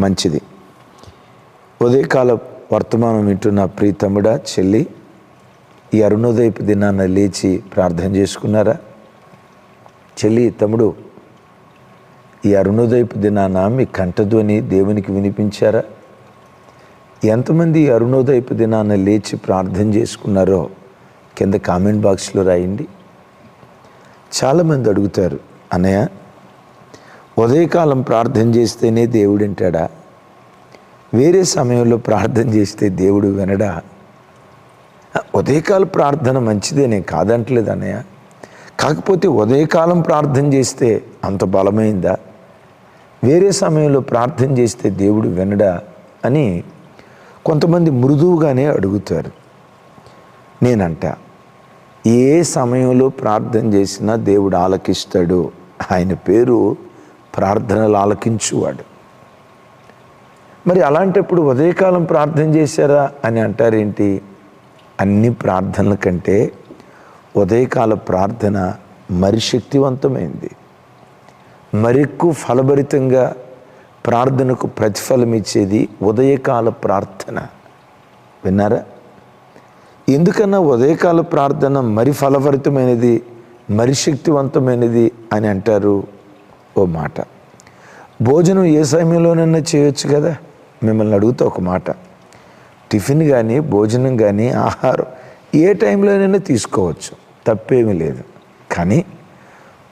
మంచిది. ఉదయకాల వర్తమానం వింటున్న ప్రీతముడ చెల్లి ఈ అరుణోదయపు దినాన లేచి ప్రార్థన చేసుకున్నారా? చెల్లి తమ్ముడు ఈ అరుణోదయపు దినాన మీ కంఠధ్వని దేవునికి వినిపించారా? ఎంతమంది ఈ అరుణోదయపు దినాన లేచి ప్రార్థన చేసుకున్నారో కింద కామెంట్ బాక్స్లో రాయండి. చాలామంది అడుగుతారు అన్నయ్య ఉదయకాలం ప్రార్థన చేస్తేనే దేవుడు వింటాడా? వేరే సమయంలో ప్రార్థన చేస్తే దేవుడు వినడా? ఉదయకాల ప్రార్థన మంచిదే నేను కాదంటలేదు అన్నయ్య. కాకపోతే ఉదయకాలం ప్రార్థన చేస్తే అంత బలమైందా? వేరే సమయంలో ప్రార్థన చేస్తే దేవుడు వినడా? అని కొంతమంది మృదువుగానే అడుగుతారు. నేనంట ఏ సమయంలో ప్రార్థన చేసినా దేవుడు ఆలకిస్తాడు. ఆయన పేరు ప్రార్థనలు ఆలకించువాడు. మరి అలాంటప్పుడు ఉదయకాలం ప్రార్థన చేశారా అని అంటారేంటి? అన్ని ప్రార్థనల కంటే ఉదయకాల ప్రార్థన మరి శక్తివంతమైంది. మరెక్కువ ఫలభరితంగా ప్రార్థనకు ప్రతిఫలం ఇచ్చేది ఉదయకాల ప్రార్థన. విన్నారా? ఎందుకన్నా ఉదయకాల ప్రార్థన మరి ఫలభరితమైనది మరి శక్తివంతమైనది అని అంటారు? ఓ మాట. భోజనం ఏ సమయంలోనైనా చేయొచ్చు కదా? మిమ్మల్ని అడుగుతా ఒక మాట. టిఫిన్ కానీ భోజనం కానీ ఆహారం ఏ టైంలోనైనా తీసుకోవచ్చు? తప్పేమీ లేదు. కానీ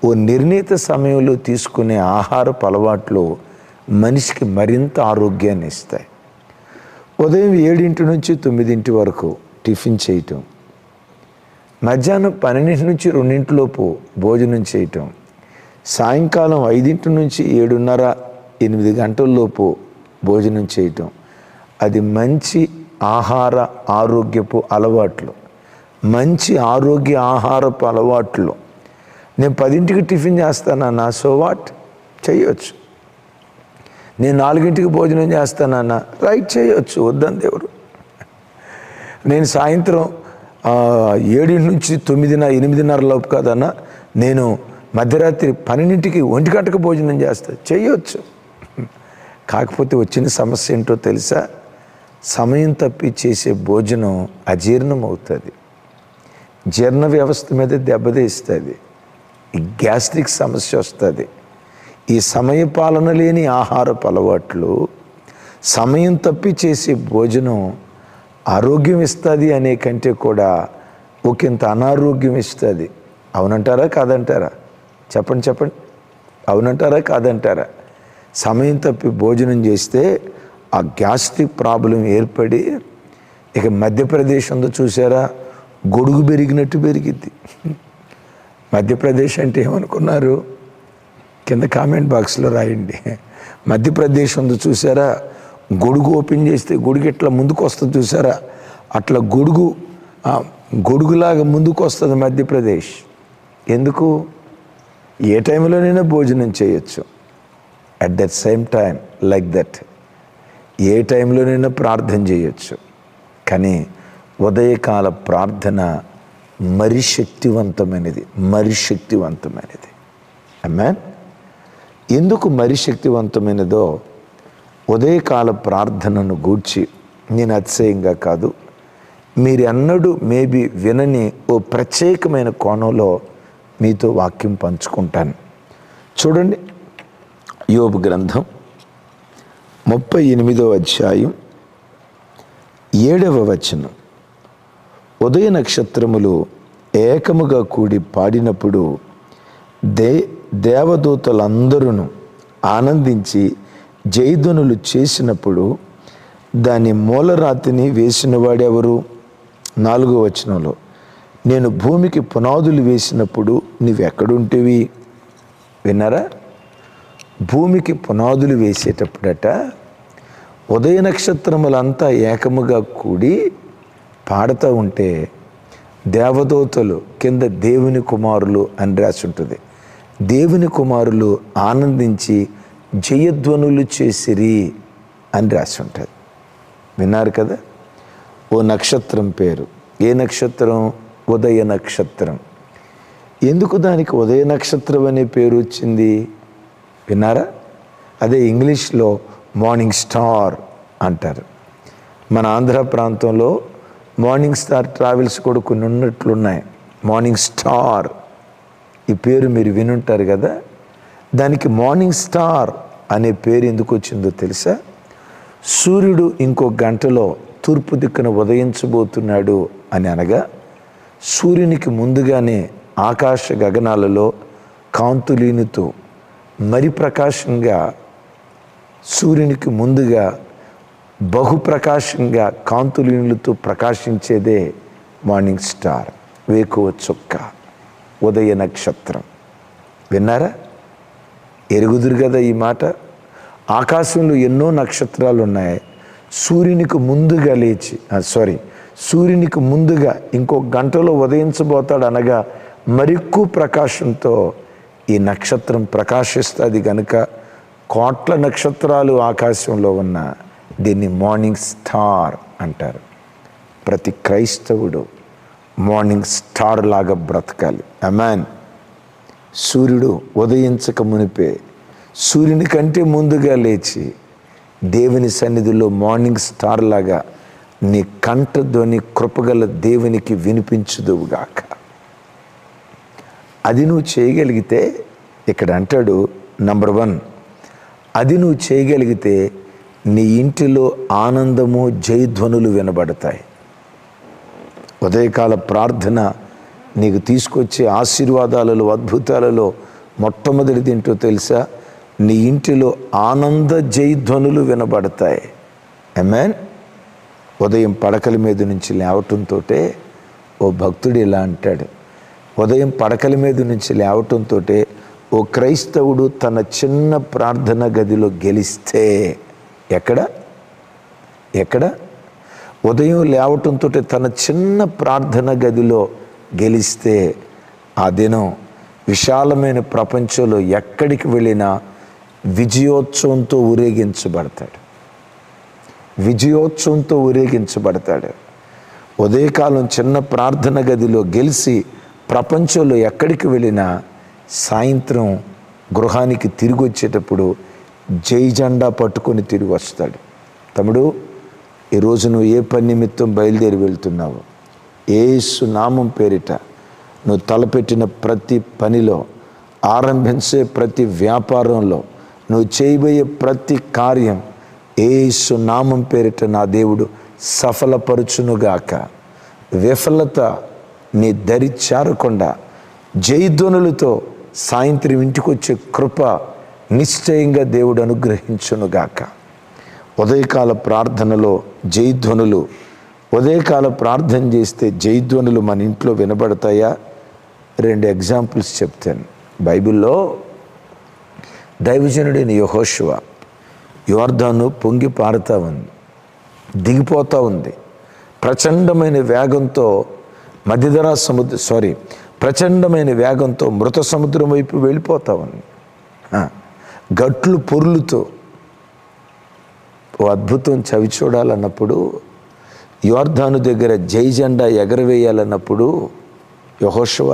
ఓ నిర్ణీత సమయంలో తీసుకునే ఆహారపు అలవాట్లు మనిషికి మరింత ఆరోగ్యాన్ని ఇస్తాయి. ఉదయం ఏడింటి నుంచి తొమ్మిదింటి వరకు టిఫిన్ చేయటం. మధ్యాహ్నం పన్నెండింటి నుంచి రెండింటిలోపు భోజనం చేయటం. సాయంకాలం ఐదింటి నుంచి ఏడున్నర ఎనిమిది గంటల్లోపు భోజనం చేయటం. అది మంచి ఆహార ఆరోగ్యపు అలవాట్లు. మంచి ఆరోగ్య ఆహారపు అలవాట్లు. నేను పదింటికి టిఫిన్ చేస్తానన్నా సో వాట్? చేయొచ్చు. నేను నాలుగింటికి భోజనం చేస్తానన్నా రైట్ చేయొచ్చు. వద్దని దేవుడు. నేను సాయంత్రం ఏడింటి నుంచి తొమ్మిదిన్నర ఎనిమిదిన్నర లోపు కాదన్నా నేను మధ్యరాత్రి పన్నెండింటికి ఒంటి గంటకు భోజనం చేస్తా. చేయొచ్చు. కాకపోతే వచ్చిన సమస్య ఏంటో తెలుసా? సమయం తప్పి చేసే భోజనం అజీర్ణం అవుతుంది జీర్ణ వ్యవస్థ మీద దెబ్బతీస్తుంది. ఈ గ్యాస్ట్రిక్ సమస్య వస్తుంది. ఈ సమయ పాలన లేని ఆహారపు అలవాట్లు సమయం తప్పి చేసే భోజనం ఆరోగ్యం ఇస్తుంది అనే కంటే కూడా ఒకంత అనారోగ్యం ఇస్తుంది. అవునంటారా? కాదంటారా? చెప్పండి చెప్పండి. అవునంటారా కాదంటారా? సమయం తప్పి భోజనం చేస్తే ఆ గ్యాస్ట్రిక్ ప్రాబ్లం ఏర్పడి ఇక మధ్యప్రదేశ్ ఉందో చూసారా గొడుగు పెరిగినట్టు పెరిగిద్ది. మధ్యప్రదేశ్ అంటే ఏమనుకున్నారు? కింద కామెంట్ బాక్స్లో రాయండి. మధ్యప్రదేశ్ ఉందో చూసారా గొడుగు ఓపెన్ చేస్తే గొడుగు ఇట్లా ముందుకు వస్తుంది చూసారా? అట్లా గొడుగు గొడుగులాగా ముందుకు వస్తుంది మధ్యప్రదేశ్. ఎందుకు? ఏ టైంలోనైనా భోజనం చేయొచ్చు. At that same time like that ఏ టైంలోనైనా ప్రార్థన చేయొచ్చు. కానీ ఉదయకాల ప్రార్థన మరి శక్తివంతమైనది మరి శక్తివంతమైనది. అమ్మా ఎందుకు మరి శక్తివంతమైనదో ఉదయకాల ప్రార్థనను గూర్చి నేను అతిశయంగా కాదు మీరు అన్నడు మేబీ వినని ఓ ప్రత్యేకమైన కోణంలో మీతో వాక్యం పంచుకుంటాను. చూడండి యోబు గ్రంథం ముప్పై ఎనిమిదో అధ్యాయం ఏడవ వచనం. ఉదయ నక్షత్రములు ఏకముగా కూడి పాడినప్పుడు దే దేవదూతలందరూ ఆనందించి జైధ్వనులు చేసినప్పుడు దాని మూలరాతిని వేసినవాడెవరు? నాలుగో వచనంలో. నేను భూమికి పునాదులు వేసినప్పుడు నువ్వెక్కడుంటేవి విన్నారా? భూమికి పునాదులు వేసేటప్పుడట ఉదయ నక్షత్రములంతా ఏకముగా కూడి పాడుతూ ఉంటే దేవదూతలు కింద దేవుని కుమారులు అని రాసి ఉంటుంది దేవుని కుమారులు ఆనందించి జయధ్వనులు చేసిరి అని రాసి ఉంటుంది విన్నారు కదా? ఓ నక్షత్రం పేరు. ఏ నక్షత్రం? ఉదయ నక్షత్రం. ఎందుకు దానికి ఉదయ నక్షత్రం అనే పేరు వచ్చింది? విన్నారా? అదే ఇంగ్లీష్లో మార్నింగ్ స్టార్ అంటారు. మన ఆంధ్ర ప్రాంతంలో మార్నింగ్ స్టార్ ట్రావెల్స్ కూడా కొన్ని ఉన్నట్లున్నాయి మార్నింగ్ స్టార్ ఈ పేరు మీరు వినుంటారు కదా? దానికి మార్నింగ్ స్టార్ అనే పేరు ఎందుకు వచ్చిందో తెలుసా? సూర్యుడు ఇంకో గంటలో తూర్పు దిక్కున ఉదయించబోతున్నాడు అని అనగా సూర్యునికి ముందుగానే ఆకాశ గగనాలలో కాంతులీనుతూ మరి ప్రకాశంగా సూర్యునికి ముందుగా బహుప్రకాశంగా కాంతులీనులతో ప్రకాశించేదే మార్నింగ్ స్టార్. వేకువ చుక్క ఉదయ నక్షత్రం. విన్నారా? ఎరుగుదురు కదా ఈ మాట. ఆకాశంలో ఎన్నో నక్షత్రాలు ఉన్నాయి సూర్యునికి ముందుగా లేచి సారీ సూర్యునికి ముందుగా ఇంకో గంటలో ఉదయించబోతాడు అనగా మరిక్కు ప్రకాశంతో ఈ నక్షత్రం ప్రకాశిస్తుంది గనుక కోట్ల నక్షత్రాలు ఆకాశంలో ఉన్న దీన్ని మార్నింగ్ స్టార్ అంటారు. ప్రతి క్రైస్తవుడు మార్నింగ్ స్టార్ లాగా బ్రతకాలి. అమాన్ సూర్యుడు ఉదయించక మునిపే సూర్యుని కంటే ముందుగా లేచి దేవుని సన్నిధిలో మార్నింగ్ స్టార్ లాగా నీ కంఠధ్వని కృపగల దేవునికి వినిపించుదువుగాక అది నువ్వు చేయగలిగితే ఇక్కడ అంటాడు నంబర్ వన్ అది నువ్వు చేయగలిగితే నీ ఇంటిలో ఆనందము జయధ్వనులు వినబడతాయి. ఉదయకాల ప్రార్థన నీకు తీసుకొచ్చే ఆశీర్వాదాలలో అద్భుతాలలో మొట్టమొదటిది ఏంటో తెలుసా? నీ ఇంటిలో ఆనంద జయధ్వనులు వినబడతాయి. ఎమెన్ ఉదయం పడకల మీద నుంచి లేవటంతో ఓ భక్తుడు ఇలా అంటాడు. ఉదయం పడకల మీద నుంచి లేవటంతో ఓ క్రైస్తవుడు తన చిన్న ప్రార్థన గదిలో గెలిస్తే ఎక్కడ? ఎక్కడ? ఉదయం లేవటంతో తన చిన్న ప్రార్థన గదిలో గెలిస్తే ఆ దినం విశాలమైన ప్రపంచంలో ఎక్కడికి వెళ్ళినా విజయోత్సవంతో ఊరేగించబడతాడు. విజయోత్సవంతో ఊరేగించబడతాడు. ఉదయకాలం చిన్న ప్రార్థన గదిలో గెలిచి ప్రపంచంలో ఎక్కడికి వెళ్ళినా సాయంత్రం గృహానికి తిరిగి వచ్చేటప్పుడు జై జెండా పట్టుకొని తిరిగి వస్తాడు. తమ్ముడు ఈరోజు నువ్వు ఏ పని నిమిత్తం బయలుదేరి వెళ్తున్నావు? ఏసు నామం పేరిట నువ్వు తలపెట్టిన ప్రతి పనిలో ఆరంభించే ప్రతి వ్యాపారంలో నువ్వు చేయబోయే ప్రతి కార్యం ఏసు నామం పేరిట నా దేవుడు సఫలపరుచునుగాక. విఫలత నీ దరి చేరకుండా. జయధ్వనులతో సాయంత్రం ఇంటికి వచ్చే కృప నిశ్చయంగా దేవుడు అనుగ్రహించునుగాక. ఉదయకాల ప్రార్థనలో జయధ్వనులు ఉదయకాల ప్రార్థన చేస్తే జయధ్వనులు మన ఇంట్లో వినబడతాయా? రెండు ఎగ్జాంపుల్స్ చెప్తాను. బైబిల్లో దైవజనుడైన యహోశివ యోర్ధాను పొంగి పారుతూ ఉంది. దిగిపోతూ ఉంది. ప్రచండమైన వేగంతో మధ్యధరా సముద్ర సారీ ప్రచండమైన వేగంతో మృత సముద్రం వైపు వెళ్ళిపోతా ఉంది. గట్లు పొర్లుతో ఓ అద్భుతం చవి చూడాలన్నప్పుడు యోర్ధాను దగ్గర జై జెండా ఎగరవేయాలన్నప్పుడు యహోశవ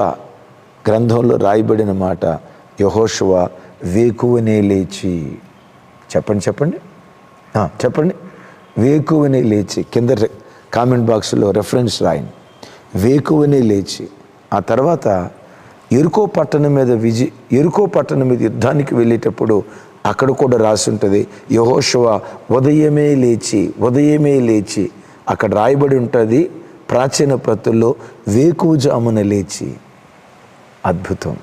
గ్రంథంలో రాయబడిన మాట యహోశవ వేకువనే లేచి చెప్పండి చెప్పండి. చెప్పండి. వేకువని లేచి కింద కామెంట్ బాక్స్లో రెఫరెన్స్ రాయండి. వేకువనే లేచి ఆ తర్వాత ఎరుకో పట్టణం మీద విజయ ఎరుకో పట్టణం మీద యుద్ధానికి వెళ్ళేటప్పుడు అక్కడ కూడా రాసి ఉంటుంది యహోశవ ఉదయమే లేచి ఉదయమే లేచి అక్కడ రాయబడి ఉంటుంది ప్రాచీన ప్రతుల్లో వేకువజామున లేచి. అద్భుతం.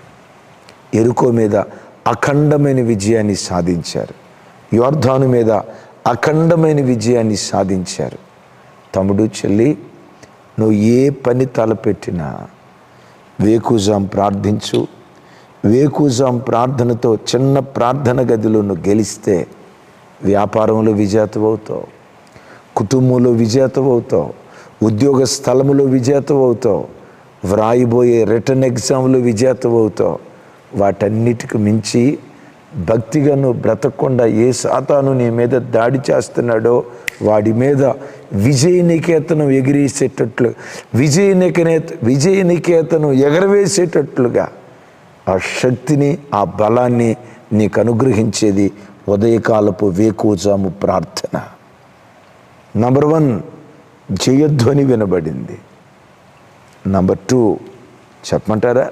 ఎరుకో మీద అఖండమైన విజయాన్ని సాధించారు. యోర్ధాను మీద అఖండమైన విజయాన్ని సాధించారు. తమ్ముడు చెల్లి నువ్వు ఏ పని తలపెట్టినా వేకుజాం ప్రార్థించు. వేకుజాం ప్రార్థనతో చిన్న ప్రార్థన గదిలో నువ్వు గెలిస్తే వ్యాపారంలో విజేతవవుతావు కుటుంబంలో విజేతవవుతావు ఉద్యోగ స్థలములో విజేతవవుతావు వ్రాయిబోయే రిటర్న్ ఎగ్జామ్లో విజేతవవుతావు వాటన్నిటికి మించి భక్తిగా నువ్వు బ్రతకకుండా ఏ సాతాను నీ మీద దాడి చేస్తున్నాడో వాడి మీద విజయనికేతనం ఎగిరేసేటట్లు విజయనికనే విజయనికేతనం ఎగరవేసేటట్లుగా ఆ శక్తిని ఆ బలాన్ని నీకు అనుగ్రహించేది ఉదయకాలపు వేకూజాము ప్రార్థన. నంబర్ వన్ జయధ్వని వినబడింది. నంబర్ టూ చెప్పమంటారా?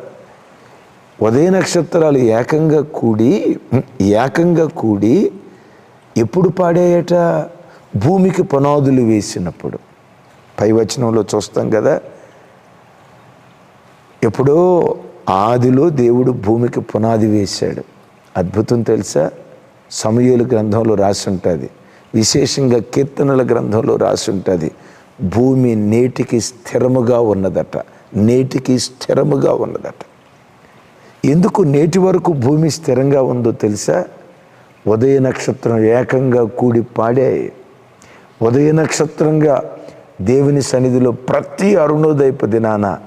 ఉదయ నక్షత్రాలు ఏకంగా కూడి ఏకంగా కూడి ఎప్పుడు పాడేయట? భూమికి పునాదులు వేసినప్పుడు. పై వచనంలో చూస్తాం కదా ఎప్పుడో ఆదిలో దేవుడు భూమికి పునాది వేశాడు. అద్భుతం తెలుసా? సమయలు గ్రంథంలో రాసి ఉంటుంది విశేషంగా కీర్తనల గ్రంథంలో రాసి ఉంటుంది భూమి నేటికి స్థిరముగా ఉన్నదట. నేటికి స్థిరముగా ఉన్నదట. ఎందుకు నేటి వరకు భూమి స్థిరంగా ఉందో తెలుసా? ఉదయ నక్షత్రం ఏకంగా కూడి పాడాయి ఉదయ నక్షత్రంగా దేవుని సన్నిధిలో ప్రతి అరుణోదయపు దినాన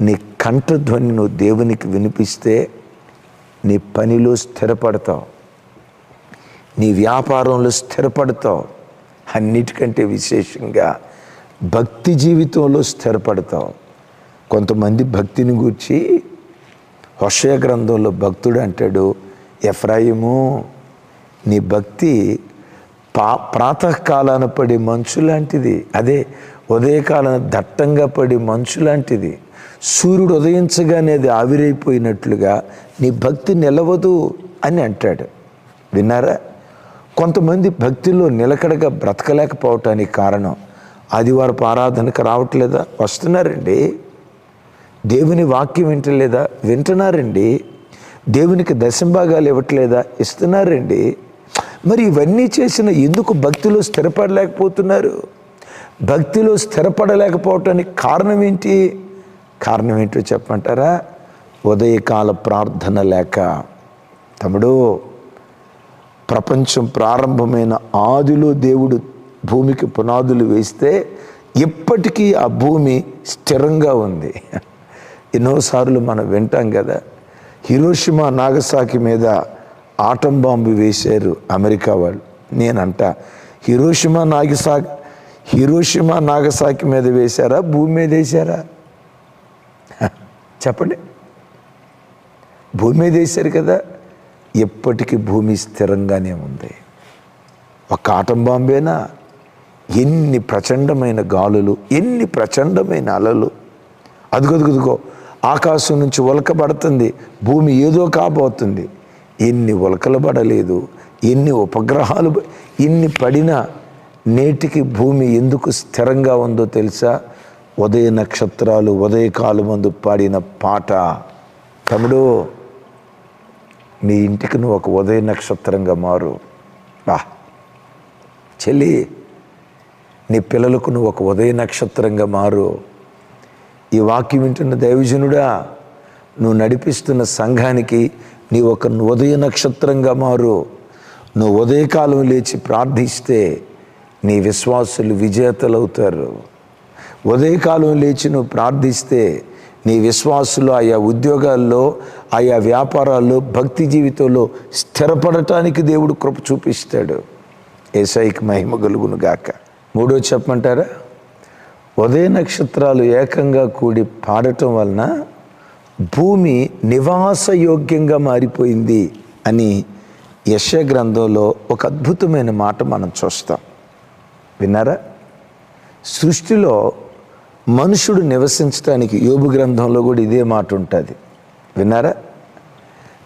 నీ కంఠధ్వని నువ్వు దేవునికి వినిపిస్తే నీ పనిలో స్థిరపడతావు. నీ వ్యాపారంలో స్థిరపడతావు. అన్నిటికంటే విశేషంగా భక్తి జీవితంలో స్థిరపడతావు. కొంతమంది భక్తిని గూర్చి హర్షయ గ్రంథంలో భక్తుడు అంటాడు ఎఫ్రాయిము నీ భక్తి పా ప్రాతకాలాన పడి మంచు లాంటిది అదే ఉదయకాలం దట్టంగా పడి మంచు లాంటిది సూర్యుడు ఉదయించగానే అది ఆవిరైపోయినట్లుగా నీ భక్తి నిలవదు అని అంటాడు. విన్నారా? కొంతమంది భక్తిలో నిలకడగా బ్రతకలేకపోవటానికి కారణం ఆదివారపు ఆరాధనకు రావట్లేదా? వస్తున్నారండి. దేవుని వాక్యం వింటలేదా? వింటున్నారండి. దేవునికి దశంభాగాలు ఇవ్వట్లేదా? ఇస్తున్నారండి. మరి ఇవన్నీ చేసిన ఎందుకు భక్తిలో స్థిరపడలేకపోతున్నారు? భక్తిలో స్థిరపడలేకపోవటానికి కారణం ఏంటి? కారణం ఏంటో చెప్పమంటారా? ఉదయకాల ప్రార్థన లేక. తమ్ముడు ప్రపంచం ప్రారంభమైన ఆదిలో దేవుడు భూమికి పునాదులు వేస్తే ఇప్పటికీ ఆ భూమి స్థిరంగా ఉంది. ఎన్నోసార్లు మనం వింటాం కదా హిరోషిమా నాగసాకి మీద ఆటం బాంబు వేశారు అమెరికా వాళ్ళు. నేనంట హిరోషిమా నాగసా హిరోషిమా నాగసాకి మీద వేశారా భూమి మీద వేశారా? చెప్పండి. భూమి మీద వేశారు కదా ఎప్పటికీ భూమి స్థిరంగానే ఉంది. ఒక ఆటం బాంబేనా? ఎన్ని ప్రచండమైన గాలులు ఎన్ని ప్రచండమైన అలలు. అదుగదుగుదుగో ఆకాశం నుంచి ఉలకబడుతుంది భూమి ఏదో కాబోతుంది. ఎన్ని ఉలకలు పడలేదు ఎన్ని ఉపగ్రహాలు ఎన్ని పడినా నేటికి భూమి ఎందుకు స్థిరంగా ఉందో తెలుసా? ఉదయ నక్షత్రాలు ఉదయకాలం ముందు పాడిన పాట. తమ్ముడు నీ ఇంటికి నువ్వు ఒక ఉదయ నక్షత్రంగా మారు. బా చెల్లి నీ పిల్లలకు నువ్వు ఒక ఉదయ నక్షత్రంగా మారు. ఈ వాక్యం వింటున్న దైవజనుడా నువ్వు నడిపిస్తున్న సంఘానికి నీ ఒక ఉదయ నక్షత్రంగా మారు. నువ్వు ఉదయకాలం లేచి ప్రార్థిస్తే నీ విశ్వాసులు విజేతలవుతారు. ఉదయకాలం లేచి నువ్వు ప్రార్థిస్తే నీ విశ్వాసులు ఆయా ఉద్యోగాల్లో ఆయా వ్యాపారాల్లో భక్తి జీవితంలో స్థిరపడటానికి దేవుడు కృప చూపిస్తాడు. ఏసైకి మహిమ కలుగును గాక మూడో చెప్పమంటారా? ఉదయ నక్షత్రాలు ఏకంగా కూడి పాడటం వలన భూమి నివాసయోగ్యంగా మారిపోయింది అని యశ గ్రంథంలో ఒక అద్భుతమైన మాట మనం చూస్తాం. విన్నారా? సృష్టిలో మనుషుడు నివసించడానికి యోబు గ్రంథంలో కూడా ఇదే మాట ఉంటుంది. విన్నారా?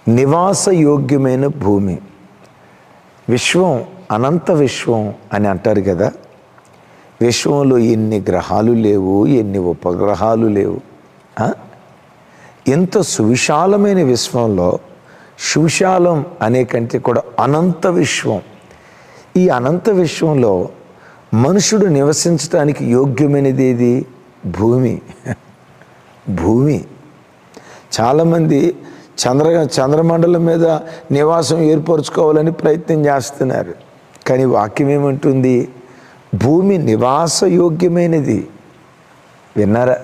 నివాసయోగ్యమైన భూమి. విశ్వం అనంత విశ్వం అని అంటారు కదా? విశ్వంలో ఎన్ని గ్రహాలు లేవు ఎన్ని ఉపగ్రహాలు లేవు ఎంత సువిశాలమైన విశ్వంలో సువిశాలం అనే కంటే కూడా అనంత విశ్వం. ఈ అనంత విశ్వంలో మనుషుడు నివసించడానికి యోగ్యమైనది ఏది? భూమి. భూమి. చాలామంది చంద్ర చంద్రమండలం మీద నివాసం ఏర్పరచుకోవాలని ప్రయత్నం చేస్తున్నారు. కానీ వాక్యం ఏమంటుంది? భూమి నివాసయోగ్యమైనది విన్నారా?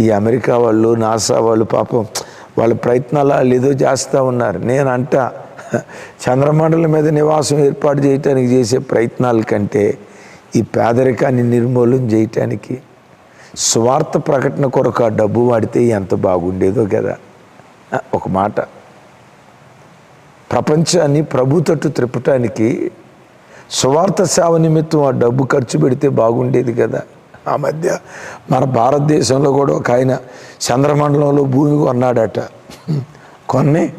ఈ అమెరికా వాళ్ళు నాసా వాళ్ళు పాపం వాళ్ళ ప్రయత్నాలు వాళ్ళు ఏదో చేస్తూ ఉన్నారు. నేను అంట చంద్రమండలం మీద నివాసం ఏర్పాటు చేయటానికి చేసే ప్రయత్నాల కంటే ఈ పేదరికాన్ని నిర్మూలన చేయటానికి స్వార్థ ప్రకటన కొరకు ఆ డబ్బు వాడితే ఎంత బాగుండేదో కదా. ఒక మాట. ప్రపంచాన్ని ప్రభు తట్టు త్రిప్పటానికి సువార్త సేవ నిమిత్తం ఆ డబ్బు ఖర్చు పెడితే బాగుండేది కదా. ఆ మధ్య మన భారతదేశంలో కూడా ఒక ఆయన చంద్రమండలంలో భూమి కొన్నాడట. కొన్ని?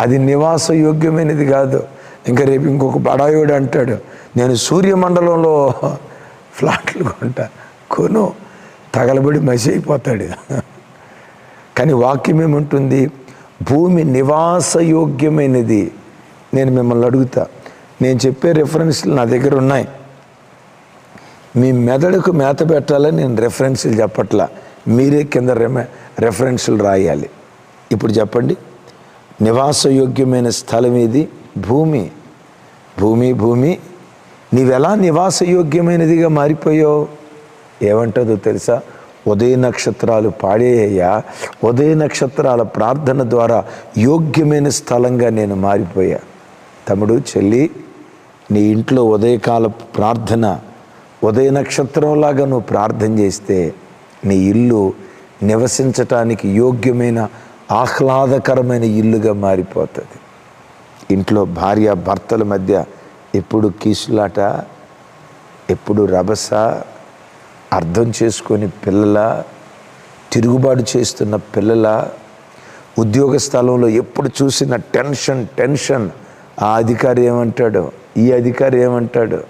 అది నివాస యోగ్యమైనది కాదు. ఇంకా రేపు ఇంకొక బడాయోడు అంటాడు. నేను సూర్యమండలంలో ఫ్లాట్లు కొంటా. కొను. తగలబడి మసి అయిపోతాడు. కానీ వాక్యం ఏముంటుంది? భూమి నివాసయోగ్యమైనది నేను మిమ్మల్ని అడుగుతా. నేను చెప్పే రెఫరెన్స్లు నా దగ్గర ఉన్నాయి. మీ మెదడుకు మేత పెట్టాలని నేను రెఫరెన్స్లు చెప్పట్లా. మీరే కింద రెఫరెన్స్లు రాయాలి. ఇప్పుడు చెప్పండి. నివాసయోగ్యమైన స్థలం ఇది భూమి. భూమి భూమి. నీవెలా నివాసయోగ్యమైనదిగా మారిపోయావు? ఏమంటుందో తెలుసా? ఉదయ నక్షత్రాలు పాడేయ్యా ఉదయ నక్షత్రాల ప్రార్థన ద్వారా యోగ్యమైన స్థలంగా నేను మారిపోయా. తమ్ముడు చెల్లి నీ ఇంట్లో ఉదయకాల ప్రార్థన ఉదయ నక్షత్రంలాగా నువ్వు ప్రార్థన చేస్తే నీ ఇల్లు నివసించటానికి యోగ్యమైన ఆహ్లాదకరమైన ఇల్లుగా మారిపోతుంది. ఇంట్లో భార్య భర్తల మధ్య ఎప్పుడు కీసులాట ఎప్పుడు రభస అర్థం చేసుకొని పిల్లల తిరుగుబాటు చేస్తున్న పిల్లల ఉద్యోగ స్థలంలో ఎప్పుడు చూసిన టెన్షన్ టెన్షన్ ఆ అధికారి ఏమంటాడో? ఈ అధికారి ఏమంటాడు?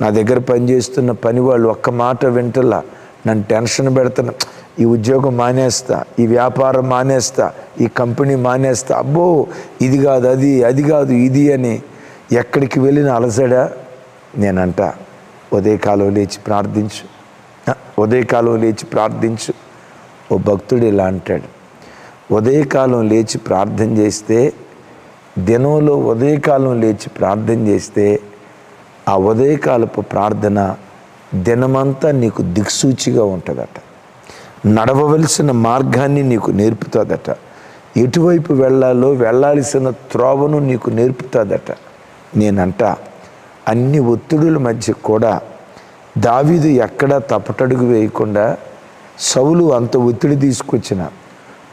నా దగ్గర పనిచేస్తున్న పని వాళ్ళు ఒక్క మాట వింటలా. నన్ను టెన్షన్ పెడుతున్నా ఈ ఉద్యోగం మానేస్తా ఈ వ్యాపారం మానేస్తా ఈ కంపెనీ మానేస్తా. అబ్బో ఇది కాదు అది అది కాదు ఇది అని ఎక్కడికి వెళ్ళిన అలసడా? నేనంట ఉదయకాలం లేచి ప్రార్థించు. ఉదయకాలం లేచి ప్రార్థించు. ఓ భక్తుడు ఇలా అంటాడు. ఉదయకాలం లేచి ప్రార్థన చేస్తే దినంలో ఉదయకాలం లేచి ప్రార్థన చేస్తే ఆ ఉదయకాలపు ప్రార్థన దినమంతా నీకు దిక్సూచిగా ఉంటుందట. నడవవలసిన మార్గాన్ని నీకు నేర్పుతుందట. ఎటువైపు వెళ్ళాలో వెళ్ళాల్సిన త్రోవను నీకు నేర్పుతుందట. నేనంట అన్ని ఒత్తిడుల మధ్య కూడా దావీదు ఎక్కడా తప్పటడుగు వేయకుండా సౌలు అంత ఒత్తిడి తీసుకొచ్చిన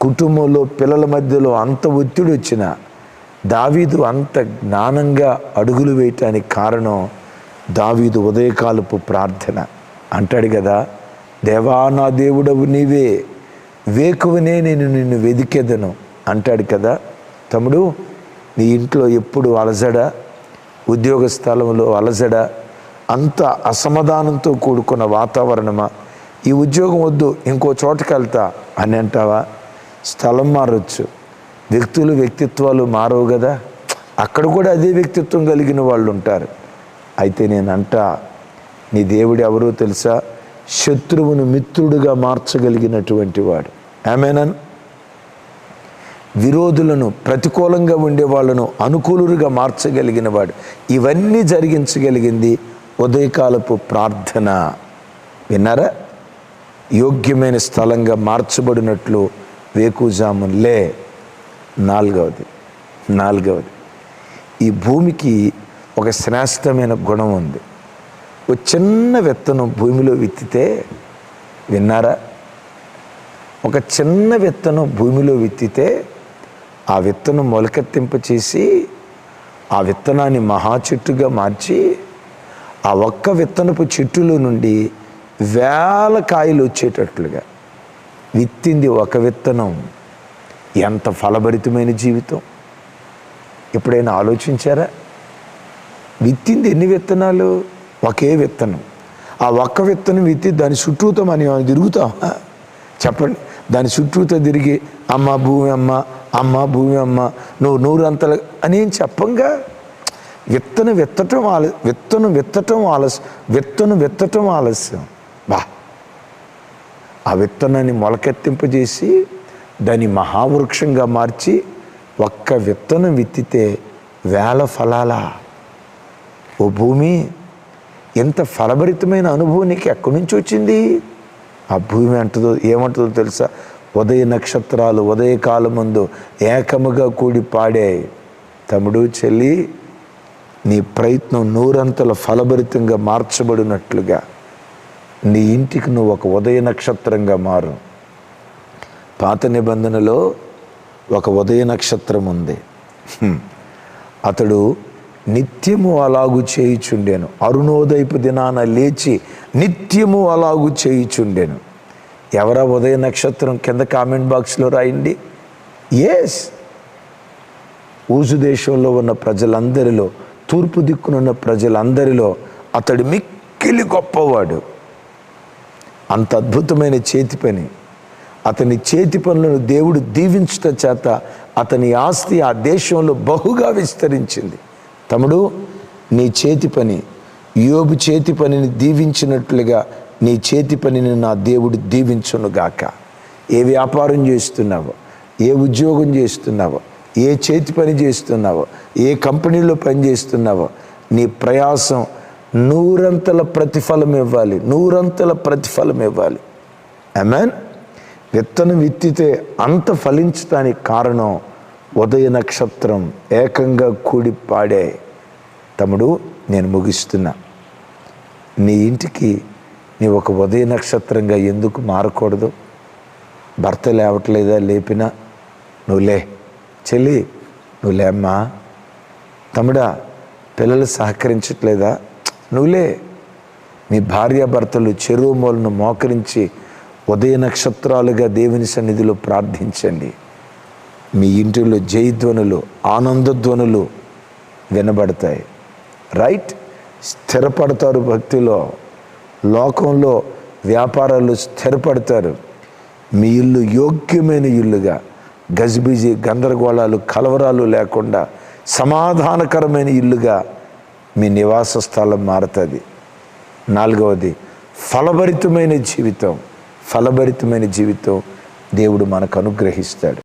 కుటుంబంలో పిల్లల మధ్యలో అంత ఒత్తిడి వచ్చినా దావీదు అంత జ్ఞానంగా అడుగులు వేయటానికి కారణం దావీదు ఉదయకాలపు ప్రార్థన. అంటాడు కదా దేవా నా దేవుడవు నీవే వేకువనే నేను నిన్ను వెదికెదను. అంటాడు కదా తమ్ముడు నీ ఇంట్లో ఎప్పుడు అలజడ ఉద్యోగ స్థలంలో అలజడ అంత అసమాధానంతో కూడుకున్న వాతావరణమా? ఈ ఉద్యోగం వద్దు ఇంకో చోటకి వెళ్తా అని అంటావా? స్థలం మారొచ్చు. వ్యక్తులు వ్యక్తిత్వాలు మారవు కదా. అక్కడ కూడా అదే వ్యక్తిత్వం కలిగిన వాళ్ళు ఉంటారు. అయితే నేను అంటా నీ దేవుడు ఎవరో తెలుసా? శత్రువును మిత్రుడుగా మార్చగలిగినటువంటి వాడు. ఆమెనన్? విరోధులను ప్రతికూలంగా ఉండే వాళ్ళను అనుకూలుగా మార్చగలిగిన వాడు. ఇవన్నీ జరిగించగలిగింది ఉదయకాలపు ప్రార్థన. విన్నారా? యోగ్యమైన స్థలంగా మార్చబడినట్లు వేకుజాములే. నాలుగవది. నాలుగవది. ఈ భూమికి ఒక శ్రేష్టమైన గుణం ఉంది. ఒక చిన్న విత్తనం భూమిలో విత్తితే విన్నారా? ఒక చిన్న విత్తనం భూమిలో విత్తితే ఆ విత్తనం మొలకెత్తింప చేసి ఆ విత్తనాన్ని మహా చెట్టుగా మార్చి ఆ ఒక్క విత్తనపు చెట్టులో నుండి వేల కాయలు వచ్చేటట్లుగా. విత్తింది ఒక విత్తనం. ఎంత ఫలభరితమైన జీవితం? ఎప్పుడైనా ఆలోచించారా? విత్తింది ఎన్ని విత్తనాలు? ఒకే విత్తనం. ఆ ఒక్క విత్తనం విత్తి దాని చుట్టూతో మనం ఏమైనా తిరుగుతామా చెప్పండి. దాని చుట్టూతో తిరిగి అమ్మ భూమి అమ్మ అమ్మ భూమి అమ్మ నువ్వు నూరంతల అని ఏం చెప్పంగా? విత్తనం విత్తటం ఆల విత్తనం విత్తటం ఆలస్యం విత్తనం విత్తటం ఆలస్యం. బా. ఆ విత్తనాన్ని మొలకెత్తింపజేసి దాన్ని మహావృక్షంగా మార్చి ఒక్క విత్తనం విత్తితే వేల ఫలాలా? ఓ భూమి ఎంత ఫలభరితమైన అనుభవం నీకు ఎక్కడి నుంచి వచ్చింది? ఆ భూమి అంటుందో ఏమంటుందో తెలుసా? ఉదయ నక్షత్రాలు ఉదయకాలమందు ఏకముగా కూడి పాడే తమ్ముడు చెల్లి నీ ప్రయత్నం నూరంతల ఫలభరితంగా మార్చబడినట్లుగా నీ ఇంటికి నువ్వు ఒక ఉదయ నక్షత్రంగా మారు. పాత నిబంధనలో ఒక ఉదయ నక్షత్రం ఉంది. అతడు నిత్యము అలాగు చేయుచుండెను. అరుణోదయపు దినాన లేచి నిత్యము అలాగు చేయుచుండెను. ఎవరా ఉదయ నక్షత్రం కింద కామెంట్ బాక్స్లో రాయండి. ఎస్ ఊజు దేశంలో ఉన్న ప్రజలందరిలో తూర్పు దిక్కునున్న ప్రజలందరిలో అతడు మిక్కిలి గొప్పవాడు. అంత అద్భుతమైన చేతి పని. అతని చేతి పనులను దేవుడు దీవించుట చేత అతని ఆస్తి ఆ దేశంలో బహుగా విస్తరించింది. తమ్ముడు నీ చేతి పని యోబు చేతి పనిని దీవించినట్లుగా నీ చేతి పనిని నా దేవుడు దీవించునుగాక ఏ వ్యాపారం చేస్తున్నావో ఏ ఉద్యోగం చేస్తున్నావో ఏ చేతి పని చేస్తున్నావో ఏ కంపెనీలో పని చేస్తున్నావో నీ ప్రయాసం నూరంతల ప్రతిఫలం ఇవ్వాలి నూరంతల ప్రతిఫలం ఇవ్వాలి. అమెన్ విత్తనం విత్తితే అంత ఫలించడానికి కారణం ఉదయ నక్షత్రం ఏకంగా కూడి పాడే తమ్ముడు నేను ముగిస్తున్నా. నీ ఇంటికి నీ ఒక ఉదయ నక్షత్రంగా ఎందుకు మారకూడదు? భర్త లేవట్లేదా? లేపినా? నువ్వు లే. చెల్లి నువ్వు లేమ్మా తమ్ముడా పిల్లలు సహకరించట్లేదా? నువ్వులే మీ భార్యాభర్తలు చెరువు మూలను మోకరించి ఉదయ నక్షత్రాలుగా దేవుని సన్నిధిలో ప్రార్థించండి. మీ ఇంటిలో జయధ్వనులు ఆనందధ్వనులు వినబడతాయి. రైట్? స్థిరపడతారు భక్తిలో. లోకంలో వ్యాపారాలు స్థిరపడతారు. మీ ఇల్లు యోగ్యమైన ఇల్లుగా గజిబిజి గందరగోళాలు కలవరాలు లేకుండా సమాధానకరమైన ఇల్లుగా మీ నివాస స్థలం మారుతుంది. నాలుగవది ఫలభరితమైన జీవితం. ఫలభరితమైన జీవితం దేవుడు మనకు అనుగ్రహిస్తాడు.